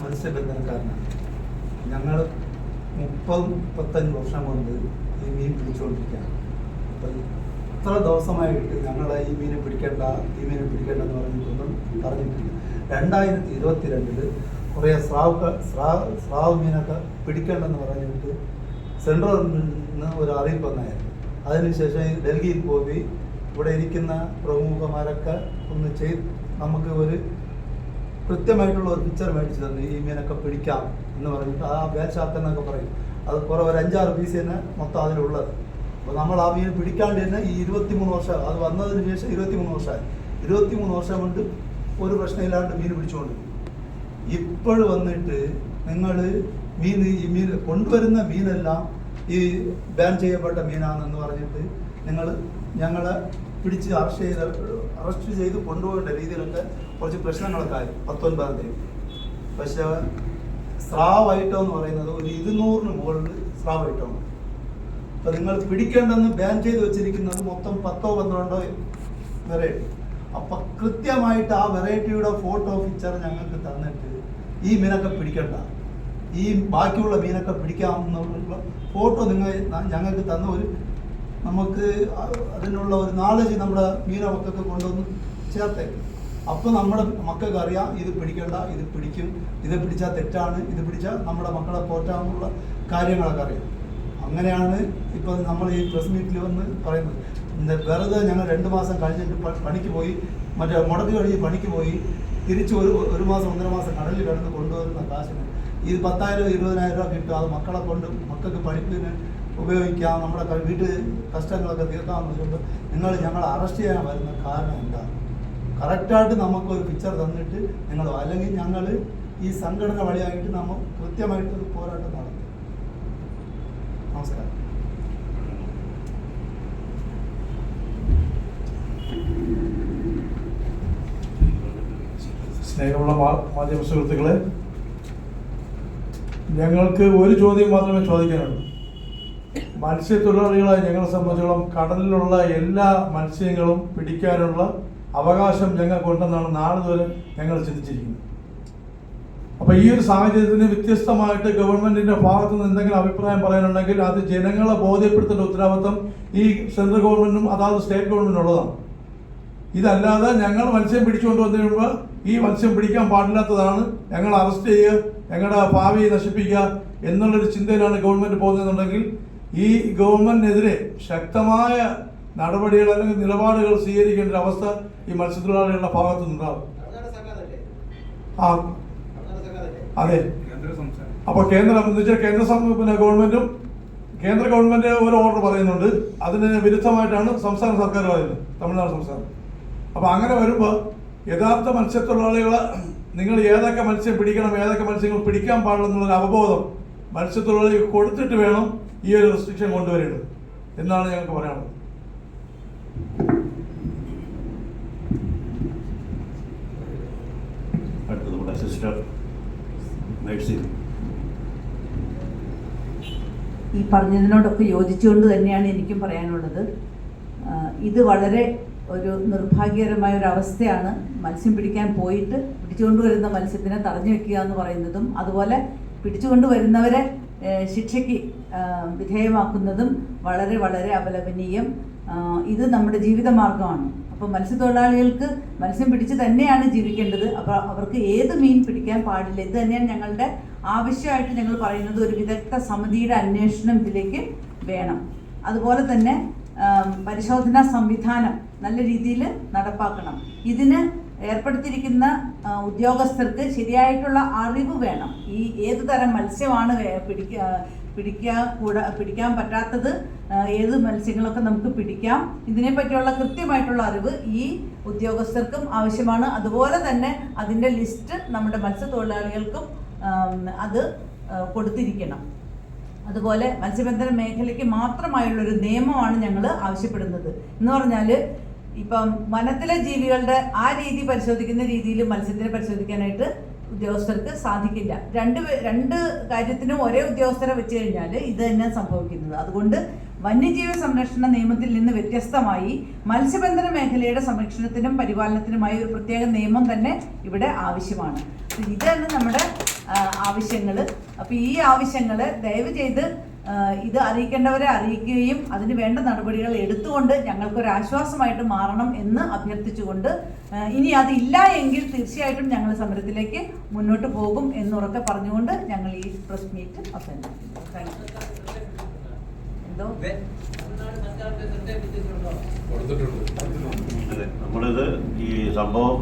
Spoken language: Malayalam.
മത്സ്യബന്ധനക്കാരനാണ് ഞങ്ങൾ മുപ്പത് മുപ്പത്തഞ്ച് വർഷം കൊണ്ട് ഈ മീൻ പിടിച്ചുകൊണ്ടിരിക്കുകയാണ്. അപ്പം ഇത്ര ദിവസമായിട്ട് ഞങ്ങൾ ഈ മീനെ പിടിക്കേണ്ട ഈ മീനെ പിടിക്കേണ്ട എന്ന് പറഞ്ഞിട്ടൊന്നും പറഞ്ഞിട്ടില്ല. രണ്ടായിരത്തി ഇരുപത്തി രണ്ടിൽ കുറേ സ്രാവ് സ്രാവ് സ്രാവ് മീനൊക്കെ പിടിക്കേണ്ടെന്ന് പറഞ്ഞിട്ട് സെൻട്രൽ നിന്ന് ഒരു അറിയിപ്പ് വന്നായിരുന്നു. അതിനുശേഷം ഡൽഹിയിൽ പോയി ഇവിടെ ഇരിക്കുന്ന പ്രമുഖന്മാരൊക്കെ ഒന്ന് ചെയ്ത് നമുക്ക് ഒരു കൃത്യമായിട്ടുള്ള ഒരു പിക്ചർ മേടിച്ചു തന്നു. ഈ മീനൊക്കെ പിടിക്കാം എന്ന് പറഞ്ഞിട്ട് ആ ബാച്ചാക്ക് എന്നൊക്കെ പറയും. അത് കുറേ ഒരു അഞ്ചാറ് പീസ് തന്നെ മൊത്തം അതിലുള്ളത്. അപ്പോൾ നമ്മൾ ആ മീൻ പിടിക്കാണ്ട് തന്നെ ഈ ഇരുപത്തിമൂന്ന് വർഷം അത് വന്നതിന് ശേഷം ഇരുപത്തിമൂന്ന് വർഷമായി. ഇരുപത്തിമൂന്ന് വർഷം കൊണ്ട് ഒരു പ്രശ്നമില്ലാണ്ട് മീൻ പിടിച്ചുകൊണ്ട് ഇപ്പോഴും വന്നിട്ട് നിങ്ങൾ മീൻ ഈ മീൻ കൊണ്ടുവരുന്ന മീനെല്ലാം ഈ ബാൻ ചെയ്യപ്പെട്ട മീനാണെന്ന് പറഞ്ഞിട്ട് നിങ്ങൾ ഞങ്ങളെ പിടിച്ച് അറസ്റ്റ് ചെയ്ത് അറസ്റ്റ് ചെയ്ത് കൊണ്ടുപോകേണ്ട രീതിയിലൊക്കെ കുറച്ച് പ്രശ്നങ്ങളൊക്കെ ആയി പത്തൊൻപതാം തീയതി. പക്ഷേ സ്രാവ് ഐറ്റം എന്ന് പറയുന്നത് ഒരു ഇരുന്നൂറിന് മുകളിൽ സ്രാവ് ഐറ്റമാണ് അപ്പം നിങ്ങൾ പിടിക്കേണ്ടെന്ന് ബാൻ ചെയ്ത് വെച്ചിരിക്കുന്നത് മൊത്തം പത്തോ പന്ത്രണ്ടോ വെറൈറ്റി അപ്പം കൃത്യമായിട്ട് ആ വെറൈറ്റിയുടെ ഫോട്ടോ പിക്ചർ ഞങ്ങൾക്ക് തന്നിട്ട് ഈ മീനൊക്കെ പിടിക്കണ്ട. ഈ ബാക്കിയുള്ള മീനൊക്കെ പിടിക്കാമെന്നുള്ള ഫോട്ടോ നിങ്ങൾ ഞങ്ങൾക്ക് തന്ന ഒരു നമുക്ക് അതിനുള്ള ഒരു നാളേജ് നമ്മുടെ മീന മക്കൾക്ക് കൊണ്ടുവന്ന് ചേർത്തേക്ക് അപ്പൊ നമ്മുടെ മക്കൾക്ക് അറിയാം ഇത് പിടിക്കണ്ട ഇത് പിടിക്കും ഇത് പിടിച്ചാൽ തെറ്റാണ് ഇത് പിടിച്ചാൽ നമ്മുടെ മക്കളെ പോറ്റാമെന്നുള്ള കാര്യങ്ങളൊക്കെ അറിയാം. അങ്ങനെയാണ് ഇപ്പോൾ നമ്മൾ ഈ പ്രസ് മീറ്റിൽ വന്ന് പറയുന്നത്. വെറുതെ ഞങ്ങൾ രണ്ട് മാസം കഴിഞ്ഞിട്ട് പണിക്ക് പോയി മറ്റേ മുടക്ക് കഴിഞ്ഞ് പണിക്ക് പോയി തിരിച്ച് ഒരു ഒരു മാസം ഒന്നര മാസം കടലിൽ കിടന്ന് കൊണ്ടുവരുന്ന കാശിന് ഇത് പത്തായിരം ഇരുപതിനായിരം രൂപ കിട്ടും. അത് മക്കളെ കൊണ്ട് മക്കൾക്ക് പഠിപ്പിന് ഉപയോഗിക്കാം. നമ്മുടെ വീട്ട് കഷ്ടങ്ങളൊക്കെ തീർക്കാമെന്ന് വെച്ചുകൊണ്ട് നിങ്ങൾ ഞങ്ങളെ അറസ്റ്റ് ചെയ്യാൻ വരുന്ന കാരണം എന്താ കറക്റ്റായിട്ട് നമുക്കൊരു പിക്ചർ തന്നിട്ട് നിങ്ങൾ അല്ലെങ്കിൽ ഞങ്ങൾ ഈ സംഘടന വഴിയായിട്ട് നമ്മൾ കൃത്യമായിട്ടൊരു പോരാട്ടം നടത്തും. നമസ്കാരം. സ്നേഹമുള്ള മാധ്യമ സുഹൃത്തുക്കളെ ഞങ്ങൾക്ക് ഒരു ചോദ്യം മാത്രമേ ചോദിക്കാനുള്ളൂ. മത്സ്യത്തൊഴിലാളികളെ ഞങ്ങളെ സംബന്ധിച്ചോളം കടലിലുള്ള എല്ലാ മത്സ്യങ്ങളും പിടിക്കാനുള്ള അവകാശം ഞങ്ങൾക്കുണ്ടെന്നാണ് നാളിതുവരെ ഞങ്ങൾ ചിന്തിച്ചിരിക്കുന്നത്. അപ്പോൾ ഈ ഒരു സാഹചര്യത്തിന് വ്യത്യസ്തമായിട്ട് ഗവൺമെന്റിന്റെ ഭാഗത്തു നിന്ന് എന്തെങ്കിലും അഭിപ്രായം പറയാനുണ്ടെങ്കിൽ അത് ജനങ്ങളെ ബോധ്യപ്പെടുത്തേണ്ട ഉത്തരവാദിത്വം ഈ സെൻട്രൽ ഗവൺമെന്റിനും അതാത് സ്റ്റേറ്റ് ഗവൺമെന്റിനും ഉള്ളതാണ് ഇതല്ലാതെ ഞങ്ങൾ മത്സ്യം പിടിച്ചുകൊണ്ട് വന്നു കഴിയുമ്പോൾ ഈ മത്സ്യം പിടിക്കാൻ പാടില്ലാത്തതാണ്. ഞങ്ങൾ അറസ്റ്റ് ചെയ്യുക ഞങ്ങളുടെ ഭാവി നശിപ്പിക്കുക എന്നുള്ളൊരു ചിന്തയിലാണ് ഗവൺമെന്റ് പോകുന്നതെന്നുണ്ടെങ്കിൽ ഈ ഗവൺമെന്റിനെതിരെ ശക്തമായ നടപടികൾ അല്ലെങ്കിൽ നിലപാടുകൾ സ്വീകരിക്കേണ്ട ഒരു അവസ്ഥ ഈ മത്സ്യത്തൊഴിലാളികളുടെ ഭാഗത്തു നിന്നുണ്ടാവും ആ അതെ. അപ്പൊ കേന്ദ്രം എന്ന് വെച്ചാൽ കേന്ദ്ര പിന്നെ ഗവൺമെന്റും കേന്ദ്ര ഗവൺമെന്റ് ഒരു ഓർഡർ പറയുന്നുണ്ട്. അതിന് വിരുദ്ധമായിട്ടാണ് സംസ്ഥാന സർക്കാർ പറയുന്നത്. തമിഴ്നാട് സംസ്ഥാനം. അപ്പൊ അങ്ങനെ വരുമ്പോൾ യഥാർത്ഥ മത്സ്യത്തൊഴിലാളികളെ നിങ്ങൾ ഏതൊക്കെ മത്സ്യം പിടിക്കണം ഏതൊക്കെ മത്സ്യങ്ങൾ പിടിക്കാൻ പാടില്ല എന്നുള്ളൊരു അവബോധം മത്സ്യത്തൊഴിലാളികൾ കൊടുത്തിട്ട് വേണം ഈ ഒരു റെസ്ട്രിക്ഷൻ കൊണ്ടുവരേണ്ടത് എന്നാണ് ഞങ്ങൾക്ക് പറയാനുള്ളത്. അടുത്തത് സിസ്റ്റർ ഈ പറഞ്ഞതിനോടൊക്കെ യോജിച്ചുകൊണ്ട് തന്നെയാണ് എനിക്കും പറയാനുള്ളത്. ഇത് വളരെ ഒരു നിർഭാഗ്യകരമായ ഒരു അവസ്ഥയാണ് മത്സ്യം പിടിക്കാൻ പോയിട്ട് പിടിച്ചുകൊണ്ടുവരുന്ന മത്സ്യത്തിനെ തടഞ്ഞു വെക്കുക എന്ന് പറയുന്നതും അതുപോലെ പിടിച്ചുകൊണ്ടുവരുന്നവരെ ശിക്ഷയ്ക്ക് വിധേയമാക്കുന്നതും വളരെ വളരെ അപലപനീയം ഇത് നമ്മുടെ ജീവിതമാർഗമാണ്. അപ്പോൾ മത്സ്യത്തൊഴിലാളികൾക്ക് മത്സ്യം പിടിച്ച് തന്നെയാണ് ജീവിക്കേണ്ടത്. അപ്പോൾ അവർക്ക് ഏത് മീൻ പിടിക്കാൻ പാടില്ല. ഇത് തന്നെയാണ് ഞങ്ങളുടെ ആവശ്യമായിട്ട് ഞങ്ങൾ പറയുന്നത്. ഒരു വിദഗ്ധ സമിതിയുടെ അന്വേഷണം ഇതിലേക്ക് വേണം. അതുപോലെ തന്നെ പരിശോധനാ സംവിധാനം നല്ല രീതിയിൽ നടപ്പാക്കണം. ഇതിന് ഏർപ്പെടുത്തിയിരിക്കുന്ന ഉദ്യോഗസ്ഥർക്ക് ശരിയായിട്ടുള്ള അറിവ് വേണം. ഈ ഏത് തരം മത്സ്യമാണ് പിടിക്ക പിടിക്കാൻ കൂട പിടിക്കാൻ പറ്റാത്തത് ഏത് മത്സ്യങ്ങളൊക്കെ നമുക്ക് പിടിക്കാം. ഇതിനെ പറ്റിയുള്ള കൃത്യമായിട്ടുള്ള അറിവ് ഈ ഉദ്യോഗസ്ഥർക്കും ആവശ്യമാണ്. അതുപോലെ തന്നെ അതിന്റെ ലിസ്റ്റ് നമ്മുടെ മത്സ്യത്തൊഴിലാളികൾക്കും അത് കൊടുത്തിരിക്കണം. അതുപോലെ മത്സ്യബന്ധന മേഖലയ്ക്ക് മാത്രമായുള്ളൊരു നിയമമാണ് ഞങ്ങൾ ആവശ്യപ്പെടുന്നത്. എന്ന് പറഞ്ഞാൽ ഇപ്പം വനത്തിലെ ജീവികളുടെ ആ രീതി പരിശോധിക്കുന്ന രീതിയിൽ മത്സ്യത്തിനെ പരിശോധിക്കാനായിട്ട് ഉദ്യോഗസ്ഥർക്ക് സാധിക്കില്ല. രണ്ട് രണ്ട് കാര്യത്തിനും ഒരേ ഉദ്യോഗസ്ഥരെ വെച്ച് കഴിഞ്ഞാൽ ഇത് തന്നെ സംഭവിക്കുന്നത്. അതുകൊണ്ട് വന്യജീവി സംരക്ഷണ നിയമത്തിൽ നിന്ന് വ്യത്യസ്തമായി മത്സ്യബന്ധന മേഖലയുടെ സംരക്ഷണത്തിനും പരിപാലനത്തിനുമായി ഒരു പ്രത്യേക നിയമം തന്നെ ഇവിടെ ആവശ്യമാണ്. ഇത് നമ്മുടെ ആവശ്യങ്ങൾ അപ്പോൾ ഈ ആവശ്യങ്ങൾ ദയവ് ചെയ്ത് ഇത് അറിയിക്കേണ്ടവരെ അറിയിക്കുകയും അതിന് വേണ്ട നടപടികൾ എടുത്തുകൊണ്ട് ഞങ്ങൾക്കൊരു ആശ്വാസമായിട്ട് മാറണം എന്ന് അഭ്യർത്ഥിച്ചുകൊണ്ട് ഇനി അതില്ല എങ്കിൽ തീർച്ചയായിട്ടും ഞങ്ങൾ സമരത്തിലേക്ക് മുന്നോട്ട് പോകും എന്നുറക്കെ പറഞ്ഞുകൊണ്ട് ഞങ്ങൾ ഈ പ്രസ് മീറ്റ് അവസാനിപ്പിക്കുന്നു താങ്ക് യു എന്തോ? നമ്മളിത് ഈ സംഭവം